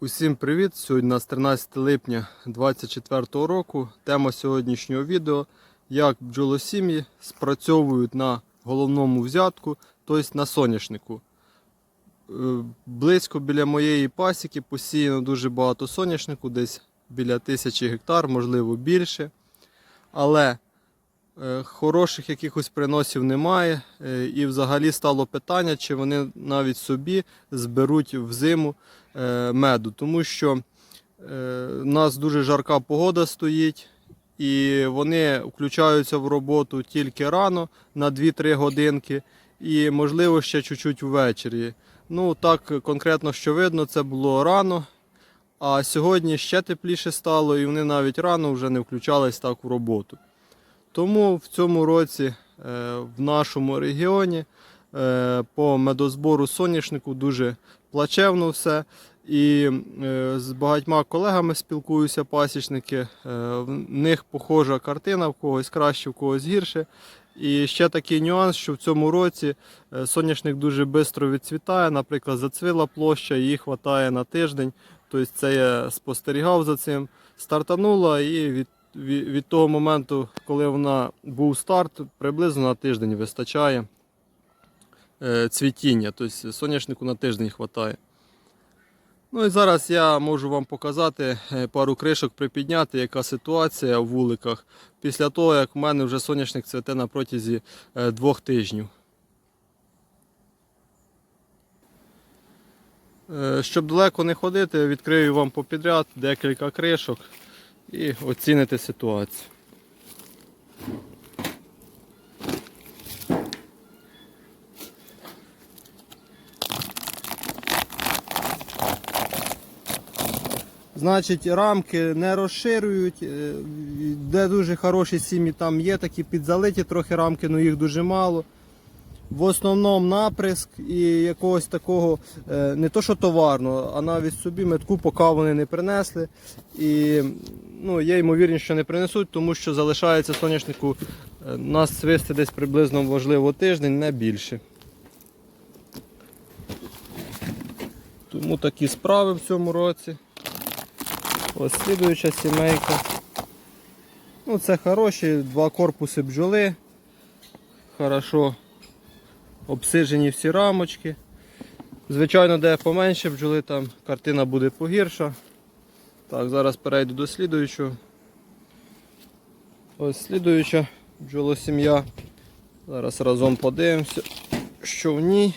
Усім привіт! Сьогодні у нас 13 липня 2024 року. Тема сьогоднішнього відео як бджолосім'ї спрацьовують на головному взятку, тобто на соняшнику. Е, Близько біля моєї пасіки посіяно дуже багато соняшнику, десь біля тисячі гектар, можливо більше. Але е, хороших якихось приносів немає. Е, І взагалі стало питання, чи вони навіть собі зберуть взиму е, меду, тому що у нас дуже жарка погода стоїть, і вони включаються в роботу тільки рано на 2-3 годинки, і можливо ще чуть-чуть ввечері. Ну так конкретно, що видно, це було рано. А сьогодні ще тепліше стало, і вони навіть рано вже не включались так в роботу. Тому в цьому році е, в нашому регіоні е, по медозбору соняшнику дуже плачевно все. І е, з багатьма колегами спілкуюся, пасічники. В них похожа картина, в когось краще, в когось гірше. І ще такий нюанс, що в цьому році е, соняшник дуже швидко відцвітає. Наприклад, зацвіла площа, її вистачає на тиждень. Тобто це я спостерігав за цим. Стартанула і від, від, того моменту, коли вона був старт, приблизно на тиждень вистачає е, цвітіння. Тобто соняшнику на тиждень вистачає. Ну і зараз я можу вам показати е, пару кришок припідняти, яка ситуація в вуликах після того, як в мене вже соняшник цвете на протязі е, двох тижнів. Е, Щоб далеко не ходити, відкрию вам попідряд декілька кришок і оціните ситуацію. Значить, рамки не розширюють, е, де дуже хороші сім'ї, там є такі підзалиті трохи рамки, але їх дуже мало. В основному наприск і якогось такого, е, не то що товарного, а навіть собі метку, поки вони не принесли. І ну, є ймовірність, що не принесуть, тому що залишається соняшнику е, нас свисти десь приблизно можливо тиждень, не більше. Тому такі справи в цьому році. Ось слідуюча сімейка. Ну, це хороші, два корпуси бджоли. Хорошо обсиджені всі рамочки. Звичайно, де поменше бджоли, там картина буде погірша. Так, зараз перейду до слідуючого. Ось слідуюча бджолосім'я. Зараз разом подивимося, що в ній.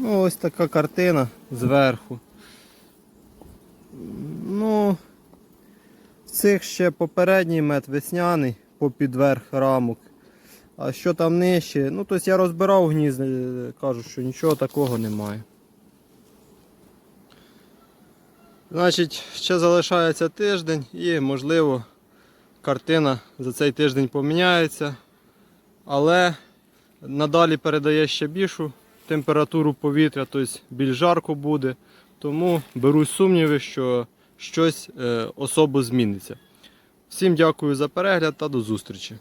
Ну, ось така картина зверху. Ну, цих ще попередній мед весняний попід верх рамок. А що там нижче? Ну, тобто я розбирав гнізди, кажу, що нічого такого немає. Значить, ще залишається тиждень і, можливо, картина за цей тиждень поміняється. Але надалі передає ще більшу температуру повітря, тобто більш жарко буде. Тому беру сумніви, що щось е, особо зміниться. Всім дякую за перегляд та до зустрічі.